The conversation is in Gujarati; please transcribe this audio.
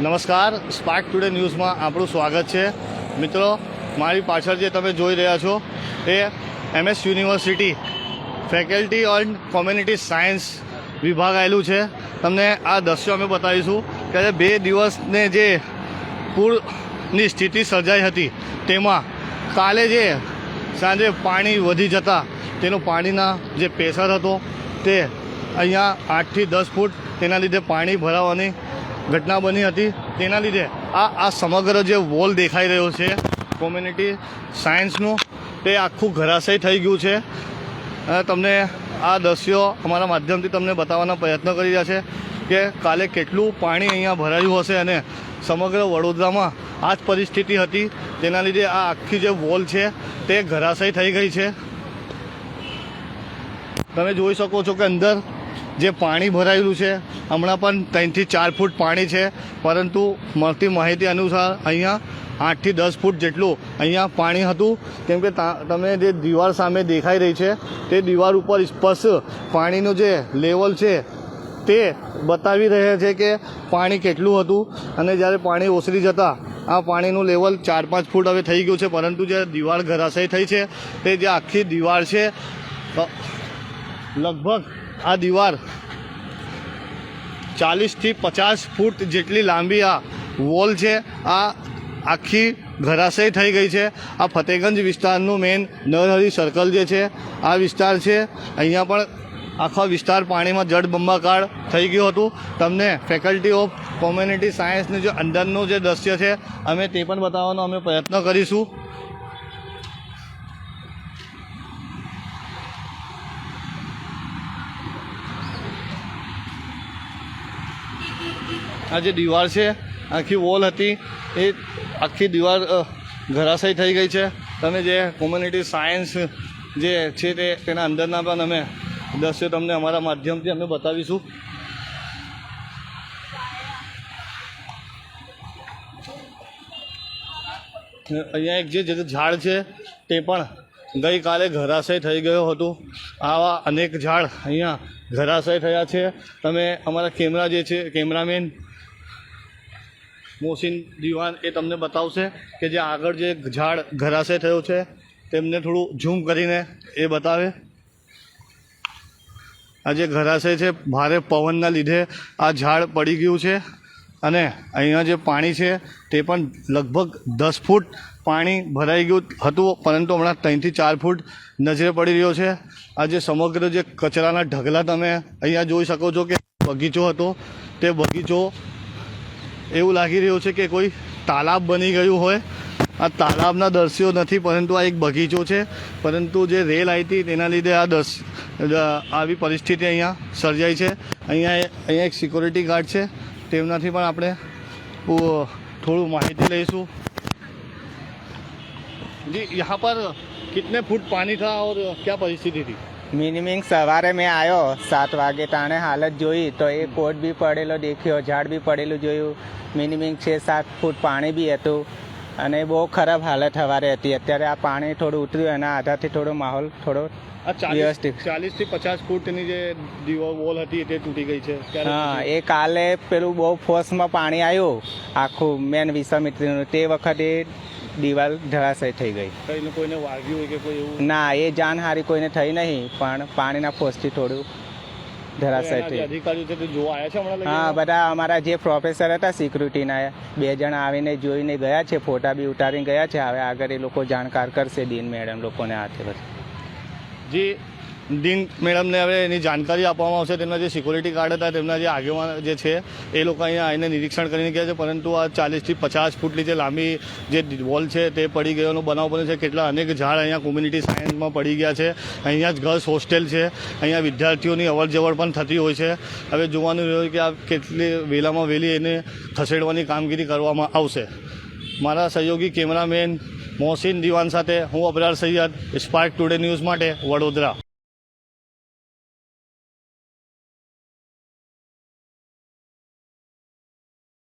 નમસ્કાર સ્પાર્ક ટુડે ન્યૂઝમાં આપણું સ્વાગત છે. મિત્રો, મારી પાછળ જે તમે જોઈ રહ્યા છો, એ MS university faculty on community science વિભાગ આવેલું છે. તમને આ દ્રશ્યો અમે બતાવીશું ત્યારે બે દિવસને જે પૂરની સ્થિતિ સર્જાઈ હતી, તેમાં કાલે જે સાંજે પાણી વધી જતાં, તેનો પાણીના જે પ્રેશર હતો, તે અહીંયા આઠથી દસ ફૂટ તેના લીધે પાણી ભરાવાની ઘટના બની હતી તેના લીધે આ આ સમગ્ર જે વોલ દેખાઈ રહ્યો છે કોમ્યુનિટી સાયન્સનું તે આખું ઘરાશય થઈ ગયું છે. તમને આ દ્રશ્યો અમારા માધ્યમથી તમને બતાવવાનો પ્રયત્ન કરી રહ્યા છે કે કાલે કેટલું પાણી અહીંયા ભરાયું હશે અને સમગ્ર વડોદરામાં આ જ પરિસ્થિતિ હતી. તેના લીધે આ આખી જે વોલ છે, તે ઘરાશય થઈ ગઈ છે. તમે જોઈ શકો છો કે અંદર જે પાણી ભરાયેલું છે, હમણાં પણ ત્રણથી ચાર ફૂટ પાણી છે, પરંતુ મળતી માહિતી અનુસાર અહીંયા આઠથી દસ ફૂટ જેટલું અહીંયા પાણી હતું. કેમ કે તમે જે દિવાલ સામે દેખાઈ રહી છે, તે દિવાલ ઉપર સ્પષ્ટ પાણીનું જે લેવલ છે, તે બતાવી રહ્યા છે કે પાણી કેટલું હતું. અને જ્યારે પાણી ઓસરી જતાં, આ પાણીનું લેવલ ચાર પાંચ ફૂટ હવે થઈ ગયું છે, પરંતુ જે દિવાળ ઘરાશય થઈ છે, તે જે આખી દિવાળ છે લગભગ આ દીવાર ચાલીસથી પચાસ ફૂટ જેટલી લાંબી આ વોલ છે. આ આખી ઘરાશય થઈ ગઈ છે. આ ફતેગંજ વિસ્તારનું મેઇન નરહરી સર્કલ જે છે, આ વિસ્તાર છે. અહીંયા પણ આખો વિસ્તાર પાણીમાં જળબંબાકાર થઈ ગયું હતું. તમને ફેકલ્ટી ઓફ કોમ્યુનિટી સાયન્સનું જે અંદરનું જે દ્રશ્ય છે, અમે તે પણ બતાવવાનો અમે પ્રયત્ન કરીશું. આ જે દીવાલ છે, આખી વોલ હતી, એ આખી દીવાલ ઘરાશય થઈ ગઈ છે. તમે જે કોમ્યુનિટી સાયન્સ જે છે તે તેના અંદરના પણ અમે દ્રશ્યો તમને અમારા માધ્યમથી અમે બતાવીશું. અહીંયા એક જે ઝાડ છે, તે પણ ગઈકાલે ઘરાશય થઈ ગયો હતું. આવા અનેક ઝાડ અહીંયા ઘરાશય થયા છે. તમે અમારા કેમેરા જે છે, કેમેરામેન મોહસિન દિવાન એ તમને બતાવશે કે જે આગળ જે ઝાડ ઘરાશય થયો છે, તેમને થોડું ઝૂમ કરીને એ બતાવે. આ જે ઘરાશય છે, ભારે પવનના લીધે આ ઝાડ પડી ગયું છે અને અહીંયા જે પાણી છે, તે પણ લગભગ દસ ફૂટ પાણી ભરાઈ ગયું હતું, પરંતુ હમણાં ત્રણથી ચાર ફૂટ નજરે પડી રહ્યો છે. આ જે સમગ્ર જે કચરાના ઢગલા તમે અહીંયા જોઈ શકો છો કે બગીચો હતો, તે બગીચો એવું લાગી રહ્યું છે કે કોઈ તાલાબ બની ગયું હોય આ તાલાબના દૃશ્યો નથી પરંતુ આ એક બગીચો છે પરંતુ જે રેલ આવી હતી તેના લીધે આ દસ આવી પરિસ્થિતિ અહીંયા સર્જાઈ છે અહીંયા અહીંયા એક સિક્યોરિટી ગાર્ડ છે તેમનાથી પણ આપણે ઓ- થોડું માહિતી લઈશું जी यहाँ पर कितने फुट पानी था और क्या परिस्थिति थी મિનિમમ સવારે મેં આવ્યો સાત વાગે તાણે હાલત જોઈ તો એ કોટ બી પડેલો દેખ્યો ઝાડ બી પડેલું જોયું મિનિમમ છે સાત ફૂટ પાણી બી હતું અને બહુ ખરાબ હાલત સવારે હતી. અત્યારે આ પાણી થોડું ઉતર્યું એના આધારથી થોડો માહોલ થોડો વ્યવસ્થિત. ચાલીસથી પચાસ ફૂટની જે વોલ હતી તે તૂટી ગઈ છે. હા એ કાલે પેલું બહુ ફોર્સમાં પાણી આવ્યું. આખું મેન વિશ્વામિત્રીનું તે વખતે દિવાલ ધરાશય થઈ ગઈ. કોઈને વાગ્યું હોય કે કોઈ એવું? ના એ જાનહારી કોઈને થઈ નહીં પણ પાણીના ફોર્સથી થોડું ધરાશય? હા બધા અમારા જે પ્રોફેસર હતા સિક્યુરિટીના બે જણા આવીને જોઈને ગયા છે ફોટા બી ઉતારીને ગયા છે. હવે આગળ એ લોકો જાણકાર કરશે દિન મેડમ લોકોને હાથે બધું જી દીન મેડમને હવે એની જાણકારી આપવામાં આવશે, તેમના જે સિક્યોરિટી ગાર્ડ હતા, તેમના જે આગેવાન જે છે, એ લોકો અહીંયા આવીને નિરીક્ષણ કરીને ગયા છે. પરંતુ આ ચાલીસથી પચાસ ફૂટની જે લાંબી જે વોલ છે, તે પડી ગયોનો બનાવ બન્યો છે કેટલા અનેક ઝાડ અહીંયા કોમ્યુનિટી સાયન્સમાં પડી ગયા છે. અહીંયા જ ગર્લ્સ હોસ્ટેલ છે. અહીંયા વિદ્યાર્થીઓની અવર જવર પણ થતી હોય છે. હવે જોવાનું રહ્યું કે આ કેટલી વહેલામાં વહેલી એને ખસેડવાની કામગીરી કરવામાં આવશે. મારા સહયોગી કેમેરામેન મોહસિન દિવાન સાથે હું Abrar Sayyed Spark Today News માટે વડોદરા.